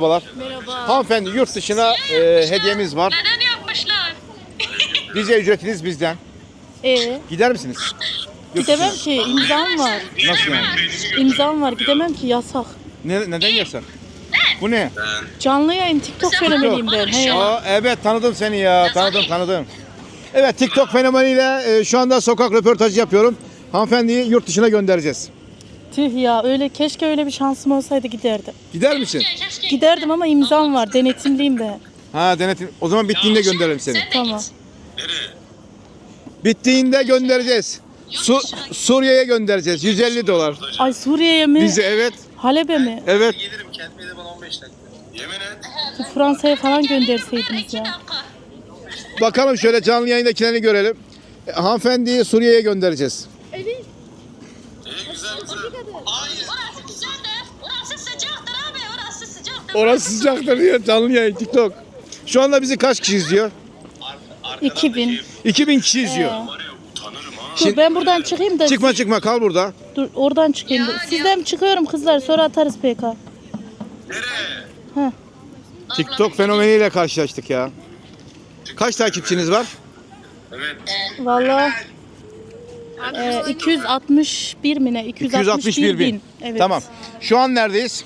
Merhabalar. Merhaba. Hanımefendi yurt dışına e, hediyemiz var. Neden yapmışlar? Vize ücretiniz bizden. Ee, Gider misiniz? Yurt gidemem dışına. ki imzam var. Nasıl yani? İmzam var gidemem ki yasak. Ne, neden yasak? Bu ne? Canlı yayın TikTok fenomeniyim ben. He ya. Aa, evet tanıdım seni ya. Tanıdım tanıdım. Evet TikTok fenomeniyle e, şu anda sokak röportajı yapıyorum. Hanımefendiyi yurt dışına göndereceğiz. Tüh ya öyle keşke öyle bir şansım olsaydı giderdim. Gider misin? Keşke. Giderdim ama imzam var. Denetimliyim ben. Ha denetim. O zaman bittiğinde gönderelim seni. Tamam. Bittiğinde göndereceğiz. Su, Suriye'ye göndereceğiz. 150 dolar. Ay Suriye'ye mi? Bizi evet. Halep'e mi? Evet. Gelirim kendime de bana 15 dakika. Yemin et. Fransa'ya falan gönderseydiniz ya. dakika. Bakalım şöyle canlı yayındakilerini görelim. E, Hanımefendiyi Suriye'ye göndereceğiz. İyi güzel güzel. Hayır. Orası güzeldir. Orası sıcaktır abi. Orası sıcaktır. Orası sıcaktır diyor canlı yayın TikTok. Şu anda bizi kaç kişi izliyor? 2000. 2000 kişi izliyor. Ee, dur ben buradan çıkayım da. Çıkma çıkma kal burada. Dur oradan çıkayım. da. Sizden çıkıyorum kızlar sonra atarız PK. Nereye? Heh. TikTok fenomeniyle karşılaştık ya. Kaç takipçiniz var? Evet. Valla e, 261 mi ne? 261 bin. Evet. Tamam. Şu an neredeyiz?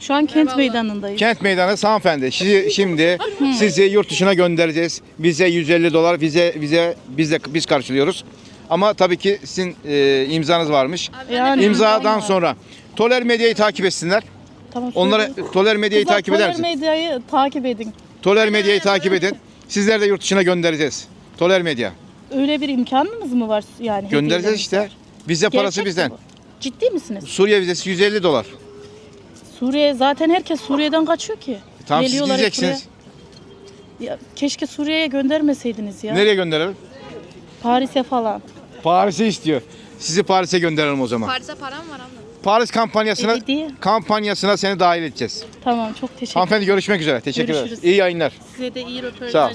Şu an kent meydanındayız. Kent Meydanı hanımefendi. Sizi, şimdi sizi yurt dışına göndereceğiz. Bize 150 dolar vize vize biz de biz karşılıyoruz. Ama tabii ki sizin e, imzanız varmış. Yani İmzadan imzam var. sonra Toler Medya'yı takip etsinler. Tamam, Onlara. Toler Medya'yı Kızlar, takip eder Polar misin? Medya'yı takip edin. Toler Medya'yı takip edin. Sizler de yurt dışına göndereceğiz. Toler Medya. Öyle bir imkanınız mı var yani? Göndereceğiz işte. Vize parası Gerçek mi bizden. bu? Ciddi misiniz? Suriye vizesi 150 dolar. Suriye zaten herkes Suriye'den kaçıyor ki. Tamam siz hep gideceksiniz. buraya. Ya, keşke Suriye'ye göndermeseydiniz ya. Nereye gönderelim? Paris'e falan. Paris'e istiyor. Sizi Paris'e gönderelim o zaman. Paris'e param var abla. Paris kampanyasına E, kampanyasına seni dahil edeceğiz. Tamam çok teşekkür Hanımefendi görüşmek üzere. Teşekkür ederiz. Görüşürüz. İyi yayınlar. Size de iyi röportaj. Sağ ol.